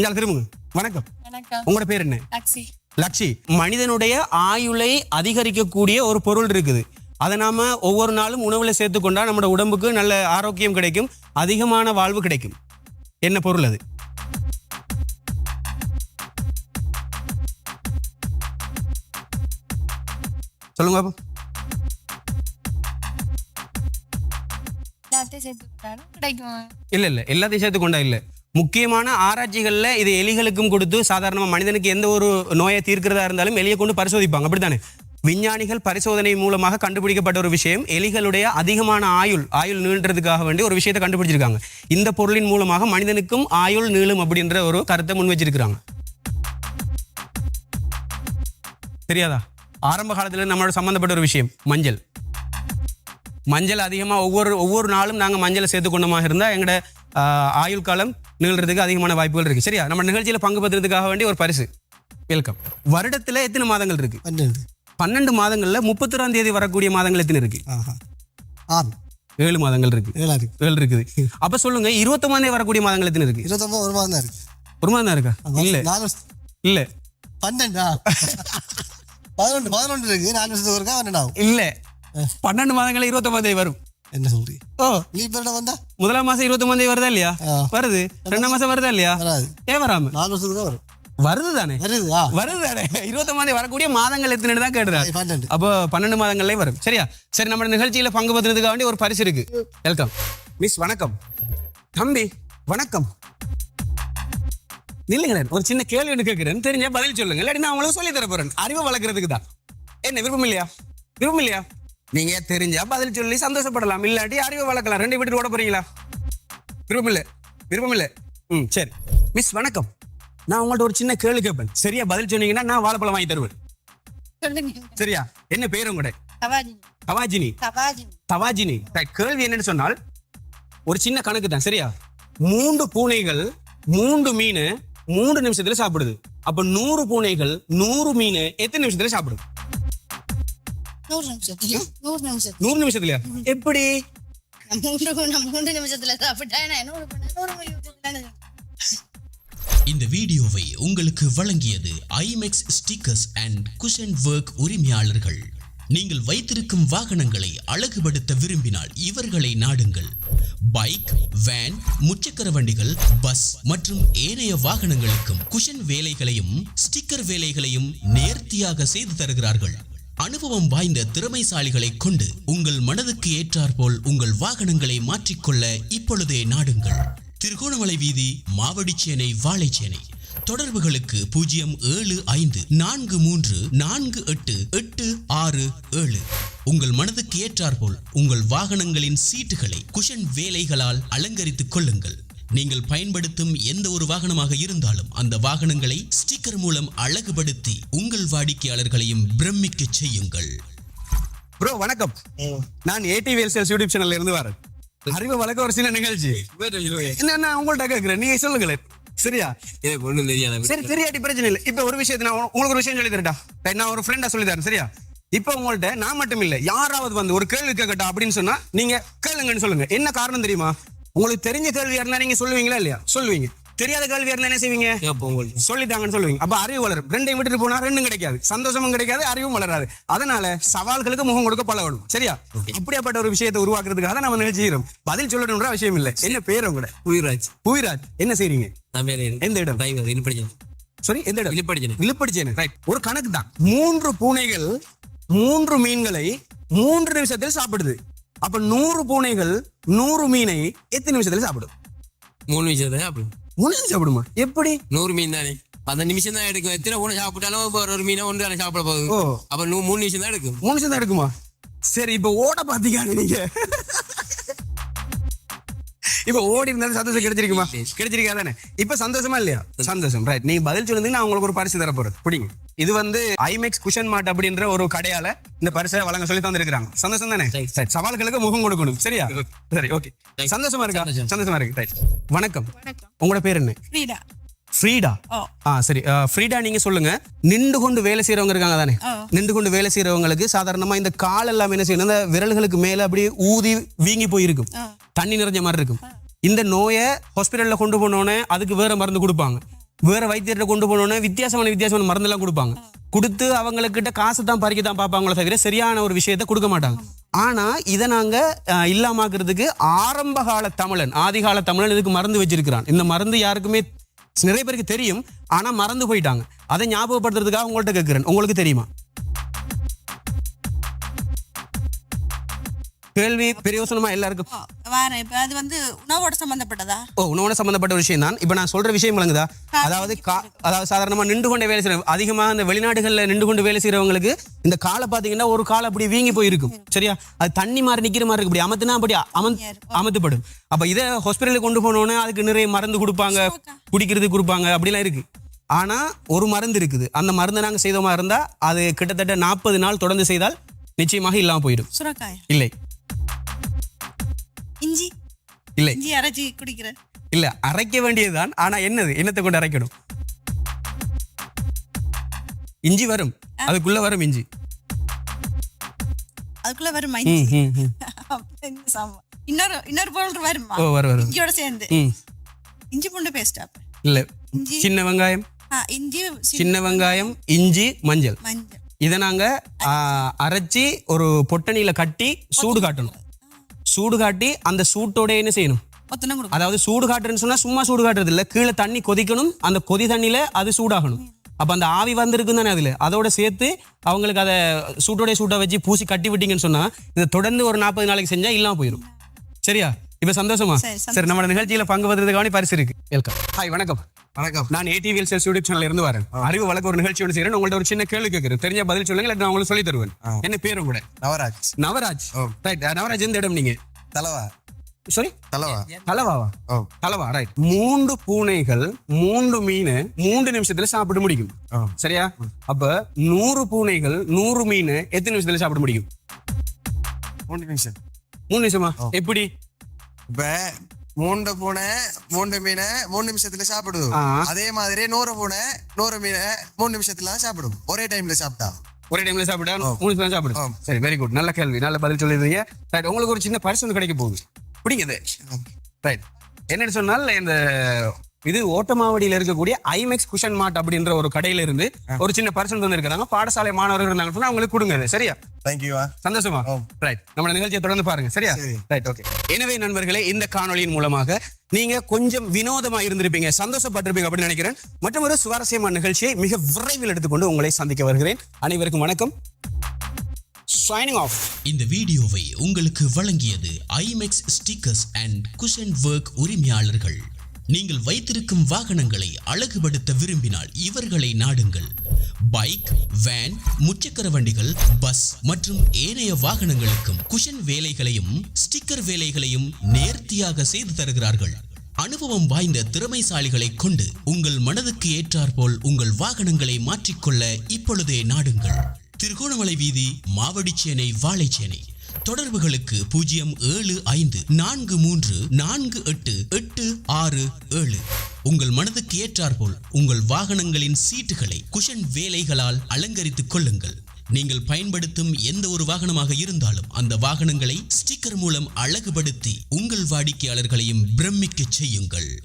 இங்க திரும்புங்க வணக்கம். உங்களோட பேர் என்ன? லக்ஷி. மனிதனுடைய ஆயுளை அதிகரிக்கக்கூடிய ஒரு பொருள் இருக்குது. அதை நாம ஒவ்வொரு நாளும் உணவுல சேர்த்துக்கொண்டா நம்மளோட உடம்புக்கு நல்ல ஆரோக்கியம் கிடைக்கும் அதிகமான வாழ்வு கிடைக்கும். என்ன பொருள் அது? சொல்லுங்க பாப்போம். சேர்த்து இல்ல இல்ல. எல்லாத்தையும் சேர்த்து கொண்டா இல்ல. முக்கியமான ஆராய்ச்சிகளில் இது எலிகளுக்கும் கொடுத்து சாதாரணமாக மனிதனுக்கு எந்த ஒரு நோயை தீர்க்கிறதா இருந்தாலும் எலியை கொண்டு பரிசோதிப்பாங்க. அப்படித்தானே? விஞ்ஞானிகள் பரிசோதனை மூலமாக கண்டுபிடிக்கப்பட்ட ஒரு விஷயம் எலிகளுடைய அதிகமான ஆயுள் ஆயுள் நீள்றதுக்காக வேண்டி ஒரு விஷயத்தை கண்டுபிடிச்சிருக்காங்க. இந்த பொருளின் மூலமாக மனிதனுக்கும் ஆயுள் நீளும் அப்படின்ற ஒரு கருத்தை முன் வச்சிருக்கிறாங்க. தெரியாதா? ஆரம்ப காலத்தில் நம்மளோட சம்பந்தப்பட்ட ஒரு விஷயம் மஞ்சள். மஞ்சள் அதிகமாக ஒவ்வொரு ஒவ்வொரு நாளும் நாங்கள் மஞ்சளை சேர்த்துக்கொண்டமாக இருந்தால் எங்களோட ஆயுள் காலம் நீள்றதுக்கு அதிகமான வாய்ப்புகள் இருக்குது சரியா? நம்ம நிகழ்ச்சியில் பங்கு பெறுறதுக்காக வேண்டி ஒரு பரிசு. வெல்கம் வருடத்தில் எத்தனை மாதங்கள் இருக்கு? பன்னெண்டு. பன்னெண்டு மாதங்களில் முப்பத்தொராம் தேதி வரக்கூடிய மாதங்கள் எத்தனை இருக்கு? ஆஹா. ஆறு. ஏழு மாதங்கள் இருக்கு. ஏழா இருக்கு இருக்குது. அப்போ சொல்லுங்க இருபத்தொம்பதாம் தேதி வரக்கூடிய மாதங்கள் எத்தனை இருக்கு? இருபத்தொம்பது ஒரு மாதம் தான் இருக்கு. ஒரு மாதம் தான் இருக்கா? இல்லை. இல்லை. பன்னெண்டா? பதினொன்று பதினொன்று இருக்கு. நாலு வருஷத்துக்கு ஆகும் இல்லை. பன்னெண்டு மாதங்கள் இருபத்தொம்பதாம் தேதி வரும். என்ன சொல்றீங்க ஓ லீவ் பீரியட் வந்தா? முதலாம் மாசம் இருபத்தொம்பதாம் தேதி வருதா இல்லையா. வருது. ரெண்டாம் மாசம் வருதா இல்லையா? வராது. ஏன் வராம? நாலு வருஷத்துக்கு வரும். வருது தானே வருது தானே இருபத்தொம்பதாம் தேதி வரக்கூடிய மாதங்கள் எத்தனை தான் கேட்டுறாரு. பன்னெண்டு. அப்போ பன்னெண்டு மாதங்களே வரும். சரியா? சரி நம்ம நிகழ்ச்சியில பங்கு பெற்றதுக்காக வேண்டி ஒரு பரிசு இருக்கு. வெல்கம் மிஸ் வணக்கம். தம்பி வணக்கம். நில்லுங்களேன். ஒரு சின்ன கேள்வி ஒன்று கேட்கிறேன். தெரிஞ்ச பதில் சொல்லுங்க. இல்லாட்டி நான் உங்களுக்கு சொல்லி தர போறேன். அறிவை வளர்க்கறதுக்கு தான். என்ன விருப்பம் இல்லையா? விருப்பம் இல்லையா? நீங்க தெரிஞ்சா பதில் சொல்லி சந்தோஷப்படலாம். இல்லாட்டி அறிவை வளர்க்கலாம். ரெண்டு விட்டுட்டு ஓட போறீங்களா? விருப்பம் இல்லை. விருப்பம் இல்லை. ம் சரி. மிஸ் வணக்கம். நான் உங்கள்ட்ட ஒரு சின்ன கேள்வி கேட்பேன் சரியா பதில் சொன்னீங்கன்னா நான் வாழைப்பழம் வாங்கி தருவேன். சரியா? என்ன பேர் உங்களோட தவாஜினி. Right. கேள்வி என்னன்னு சொன்னால் ஒரு சின்ன கணக்கு தான். சரியா? மூன்று பூனைகள் மூன்று மீன் மூன்று நிமிஷத்துல சாப்பிடுது. அப்ப நூறு பூனைகள் நூறு மீன் எத்தனை நிமிஷத்துல சாப்பிடுது நூறு நிமிஷத்துல நூறு நிமிஷம் நூறு நிமிஷத்துலயா? எப்படி? மூன்று மூன்று நிமிஷத்துல நான் இந்த வீடியோவை உங்களுக்கு வழங்கியது Imex stickers and cushion work உரிமையாளர்கள். நீங்கள் வைத்திருக்கும் வாகனங்களை அழகுபடுத்த விரும்பினால் இவர்களை நாடுங்கள். பைக் வேன் முச்சக்கர வண்டிகள் பஸ் மற்றும் ஏனைய வாகனங்களுக்கும் குஷன் வேலைகளையும் ஸ்டிக்கர் வேலைகளையும் நேர்த்தியாக செய்து தருகிறார்கள். அனுபவம் வாய்ந்த திறமைசாலிகளை கொண்டு உங்கள் மனதுக்கு ஏற்றாற்போல் உங்கள் வாகனங்களை மாற்றிக்கொள்ள இப்பொழுதே நாடுங்கள். திருகோணமலை வீதி மாவடிச்சேனை வாழைச்சேனை. தொடர்புகளுக்கு பூஜ்ஜியம் ஏழு ஐந்து நான்கு மூன்று நான்கு எட்டு எட்டு ஆறு ஏழு. உங்கள் மனதுக்கு ஏற்றாற்போல் உங்கள் வாகனங்களின் சீட்டுகளை குஷன் வேலைகளால் அலங்கரித்துக் கொள்ளுங்கள். நீங்கள் பயன்படுத்தும் எந்த ஒரு வாகனமாக இருந்தாலும் அந்த வாகனங்களை ஸ்டிக்கர் மூலம் அழகுபடுத்தி உங்கள் வாடிக்கையாளர்களையும் பிரமிக்க செய்யுங்கள். ப்ரோ வணக்கம். நான் ஏடி வேல்சேல்ஸ் யூடியூப் சேனல்ல இருந்து வரேன். அறிவு வழக்க ஒரு சின்ன நிகழ்ச்சி. என்ன நான் உங்கள்ட்ட கேட்கிறேன் நீங்க சொல்லுங்களேன் சரியா? எனக்கு ஒண்ணும் தெரியாது சரி தெரியாட்டி பிரச்சனை இல்லை. இப்போ ஒரு விஷயத்தை நான் உங்களுக்கு ஒரு விஷயம் சொல்லி தரட்டா நான் ஒரு ஃப்ரெண்டா சொல்லி தரேன் சரியா? இப்போ உங்கள்ட்ட நான் மட்டும் இல்லை யாராவது வந்து ஒரு கேள்வி கேட்கட்டா அப்படின்னு சொன்னா நீங்க கேளுங்கன்னு சொல்லுங்க. என்ன காரணம் தெரியுமா? உங்களுக்கு தெரிஞ்ச கேள்வியா இருந்தா நீங்க சொல்லுவீங்களா இல்லையா? சொல்லுவீங்க. தெரியாத கேள்வியா இருந்தா என்ன செய்வீங்க? உங்களுக்கு. சொல்லிட்டாங்கன்னு சொல்லுவீங்க. அப்ப அறிவு வளரும். ரெண்டையும் விட்டுட்டு போனா ரெண்டும் கிடைக்காது. சந்தோஷமும் கிடைக்காது அறிவும் வளராது. அதனால சவால்களுக்கு முகம் கொடுக்க பழகணும். சரியா? அப்படியாப்பட்ட ஒரு விஷயத்தை உருவாக்குறதுக்காக தான் நம்ம நிகழ்ச்சி செய்யறோம். பதில் சொல்லணும்ன்ற விஷயம் இல்லை. என்ன பேர் உங்களோட? புவிராஜ் புவிராஜ் என்ன செய்றீங்க? எந்த இடம்? சாரி எந்த இடம்? விழுப்படிச்சேன் விழுப்படிச்சேன் ரைட் ஒரு கணக்கு தான். மூன்று பூனைகள் மூன்று மீன்களை மூன்று நிமிஷத்தில் சாப்பிடுது. அப்ப நூறு பூனைகள் நூறு மீனை எத்தனை நிமிஷத்துல சாப்பிடும்? மூணு நிமிஷம் தான் அப்படி மூணு நிமிஷம் சாப்பிடுமா? எப்படி? நூறு மீன் தானே. அந்த நிமிஷம் தான் எடுக்கும். எத்தனை ஒன்று சாப்பிட்டாலும் இப்போ ஒரு மீனை ஒன்று தானே சாப்பிட போகுது. அப்போ மூணு நிமிஷம் தான் எடுக்கும். மூணு நிமிஷம் தான் இருக்குமா சரி இப்ப ஓட பாத்தீங்க நீங்க. இப்ப ஓடி இருந்தாலும் சந்தோஷம் கிடைச்சிருக்குமா கிடைச்சிருக்கா தானே? இப்ப சந்தோஷமா இல்லையா? சந்தோஷம். ரைட் நீங்க பதில் சொல்லுங்க நான் உங்களுக்கு ஒரு பரிசு தர போறது பிடிங்க. இது வந்து ஐமெக்ஸ் குஷன் மார்ட் அப்படின்ற ஒரு கடையால இந்த பரிசை வழங்க சொல்லி தந்திருக்காங்க சந்தோஷம் தானே. சரி சவால்களுக்கு முகம் கொடுக்கணும். சரியா? சரி ஓகே சந்தோஷமா இருக்கா? சந்தோஷமா. இருக்கு. ரைட் வணக்கம். உங்களோட பேர் என்ன? ஃப்ரீடா. ஆ சரி. ஃப்ரீடா நீங்க சொல்லுங்க. நின்று கொண்டு வேலை செய்யறவங்க இருக்காங்க தானே. நின்று கொண்டு வேலை செய்யறவங்களுக்கு சாதாரணமா இந்த கால் எல்லாம் என்ன செய்யணும்? இந்த விரல்களுக்கு மேல அப்படியே ஊதி வீங்கி போயிருக்கும். தண்ணி நிறைஞ்ச மாதிரி இருக்கும். இந்த நோயை ஹாஸ்பிட்டலில் கொண்டு போனோடனே அதுக்கு வேறு மருந்து கொடுப்பாங்க. வேறு வைத்தியர்கிட்ட கொண்டு போனோன்னே வித்தியாசமான வித்தியாசமான மருந்தெல்லாம் கொடுப்பாங்க. கொடுத்து அவங்களுக்கிட்ட காசு தான் பறிக்க தான் பார்ப்பாங்களே தவிர சரியான ஒரு விஷயத்தை கொடுக்க மாட்டாங்க. ஆனால் இதை நாங்கள் இல்லாமாக்குறதுக்கு ஆரம்ப கால தமிழன் ஆதிகால தமிழன் இதுக்கு மருந்து வச்சிருக்கிறான். இந்த மருந்து யாருக்குமே நிறைய பேருக்கு தெரியும். ஆனால் மறந்து போயிட்டாங்க. அதை ஞாபகப்படுத்துறதுக்காக உங்கள்கிட்ட கேட்குறேன் உங்களுக்கு தெரியுமா? கேள்வி பிரயோசனமா எல்லாருக்கும். வரேன். இப்ப அது வந்து உணவோட சம்பந்தப்பட்டதா? ஓ உணவோட சம்பந்தப்பட்ட ஒரு விஷயம் தான். இப்போ நான் சொல்ற விஷயம் விளங்குதா? அதாவது கா- அதாவது சாதாரணமா நின்று கொண்டே வேலை செய்யற அதிகமா இந்த வெளிநாடுகள்ல நின்று கொண்டு வேலை செய்யறவங்களுக்கு இந்த காலை பாத்தீங்கன்னா ஒரு கால் அப்படி வீங்கி போயிருக்கும். சரியா? அது தண்ணி மாதிரி நிக்கிற மாதிரி இருக்கு. இப்படி அமத்துனா அப்படி அமந் அமத்துப்படும். அப்ப இதை ஹாஸ்பிட்டலுக்கு கொண்டு போனோன்னே அதுக்கு நிறைய மருந்து கொடுப்பாங்க. குடிக்கிறதுக்கு கொடுப்பாங்க. அப்படிலாம் இருக்கு. ஆனா ஒரு மருந்து இருக்குது. அந்த மருந்தை நாங்க செய்தோமா இருந்தா அது கிட்டத்தட்ட நாற்பது நாள் தொடர்ந்து செய்தால் நிச்சயமாக இல்லாம போயிடும். இல்லை. இல்லை. இஞ்சி அரைச்சி குடிக்கிறேன் இல்ல அரைக்க வேண்டியதுதான். ஆனா என்னது? என்னத்தை கொண்டு அரைக்கணும்? இஞ்சி வரும். அதுக்குள்ள வரும் இஞ்சி. அதுக்குள்ள வருமா இன்னொரு இன்னொரு பொருள் வருமா? ஓ வரும் வரும். இஞ்சியோட சேர்ந்து. இஞ்சி பூண்டு பேஸ்ட் இல்ல. சின்ன வெங்காயம். இஞ்சி சின்ன வெங்காயம். இஞ்சி மஞ்சள். மஞ்சள். இதை நாங்க அரைச்சி ஒரு பொட்டணியில கட்டி சூடு காட்டணும். சூடு காட்டி அந்த சூட்டோட என்ன செய்யணும்? அதாவது சூடு காட்டுறேன்னு சொன்னா சும்மா சூடு காட்டுறது இல்ல கீழே தண்ணி கொதிக்கணும். அந்த கொதி தண்ணியில அது சூடாகணும். அப்ப அந்த ஆவி வந்திருக்கு தானே அதுல? அதோட சேர்த்து அவங்களுக்கு அதை சூட்டோட சூட்டை வச்சு பூசி கட்டி விட்டீங்கன்னு சொன்னா இதை தொடர்ந்து ஒரு நாற்பது நாளைக்கு செஞ்சா இல்லாம போயிடும் சரியா? இப்ப சந்தோஷமா? சரி, நம்ம நிகழ்ச்சியில பங்கு பெறுறதுக்கான பரிசு இருக்கு வெல்கம் ஹாய் வணக்கம். வணக்கம். நான் ஏடிவிஎல் செல்ஸ் யூடியூப் சேனல்ல இருந்து வரேன். அறிவு வழக்கு ஒரு நிகழ்ச்சி ஒன்று செய்யறேன் உங்கள்ட்ட ஒரு சின்ன கேள்வி கேட்கிறேன் தெரிஞ்ச பதில் சொல்லுங்க இல்லை நான் உங்களுக்கு சொல்லி தருவேன். என்ன பேர் உங்களோட நவராஜ். நவராஜ். ரைட் நவராஜ் எந்த இடம் நீங்க? தலவா. சாரி தலவா. தலவாவா? தலவா ரைட் மூன்று பூனைகள் மூன்று மீனை மூன்று நிமிஷத்துல சாப்பிட முடியும் சரியா? அப்ப நூறு பூனைகள் நூறு மீன் எத்தனை நிமிஷத்துல சாப்பிட முடியும் மூணு நிமிஷம். மூணு நிமிஷமா? எப்படி? இப்ப மூன்று பூனை மூன்று மீனை மூணு நிமிஷத்துல சாப்பிடுது. ஆ. அதே மாதிரி நூறு பூனை நூறு மீனை மூணு நிமிஷத்துல சாப்பிடும். ஒரே டைம்ல சாப்பிட்டா. ஒரே டைம்ல சாப்பிட்டா மூணு நிமிஷம் சாப்பிடு ஆ. சரி வெரி குட் நல்ல கேள்வி. நல்ல பதில் சொல்லிருந்தீங்க ரைட் உங்களுக்கு ஒரு சின்ன பரிசு ஒன்று கிடைக்க போகுது. பிடிக்குது. ரைட் என்னன்னு சொன்னால் இந்த இது ஓட்டமாவடியில இருக்கக்கூடிய ஐமெக்ஸ் குஷன் மார்ட் அப்படின்ற ஒரு கடையில இருந்து ஒரு சின்ன பரிசு வந்திருக்காங்க பாடசாலை மாணவர்கள் இருந்தாங்க சொன்னா அவங்களுக்கு கொடுங்க சரியா? தேங்க்யூவா சந்தோஷமா? ஓ. ரைட் நம்ம நிகழ்ச்சியை தொடர்ந்து பாருங்க. சரியா? சரி. ரைட் ஓகே எனவே நண்பர்களே இந்த காணொளியின் மூலமாக நீங்க கொஞ்சம் வினோதமா இருந்திருப்பீங்க. சந்தோஷப்பட்டிருப்பீங்க அப்படின்னு நினைக்கிறேன். மற்றும் ஒரு சுவாரஸ்யமான நிகழ்ச்சியை மிக விரைவில் எடுத்துக்கொண்டு உங்களை சந்திக்க வருகிறேன். அனைவருக்கும் வணக்கம். சைனிங் ஆஃப் இந்த வீடியோவை உங்களுக்கு வழங்கியது Imex stickers and cushion work உரிமையாளர்கள். நீங்கள் வைத்திருக்கும் வாகனங்களை அழகுபடுத்த விரும்பினால் இவர்களை நாடுங்கள். பைக் வேன் முச்சக்கர வண்டிகள் பஸ் மற்றும் ஏனைய வாகனங்களுக்கும் குஷன் வேலைகளையும் ஸ்டிக்கர் வேலைகளையும் நேர்த்தியாக செய்து தருகிறார்கள். அனுபவம் வாய்ந்த திறமைசாலிகளை கொண்டு உங்கள் மனதுக்கு ஏற்றாற்போல் உங்கள் வாகனங்களை மாற்றிக்கொள்ள இப்பொழுதே நாடுங்கள். திருகோணமலை வீதி மாவடிச்சேனை வாழைச்சேனை. தொடர்புகளுக்கு பூஜ்ஜியம் ஏழு ஐந்து நான்கு மூன்று நான்கு எட்டு எட்டு ஆறு ஏழு. உங்கள் மனதுக்கு ஏற்றாற்போல் உங்கள் வாகனங்களின் சீட்டுகளை குஷன் வேலைகளால் அலங்கரித்துக் கொள்ளுங்கள். நீங்கள் பயன்படுத்தும் எந்த ஒரு வாகனமாக இருந்தாலும் அந்த வாகனங்களை ஸ்டிக்கர் மூலம் அழகுபடுத்தி உங்கள் வாடிக்கையாளர்களையும் பிரமிக்கச் செய்யுங்கள்.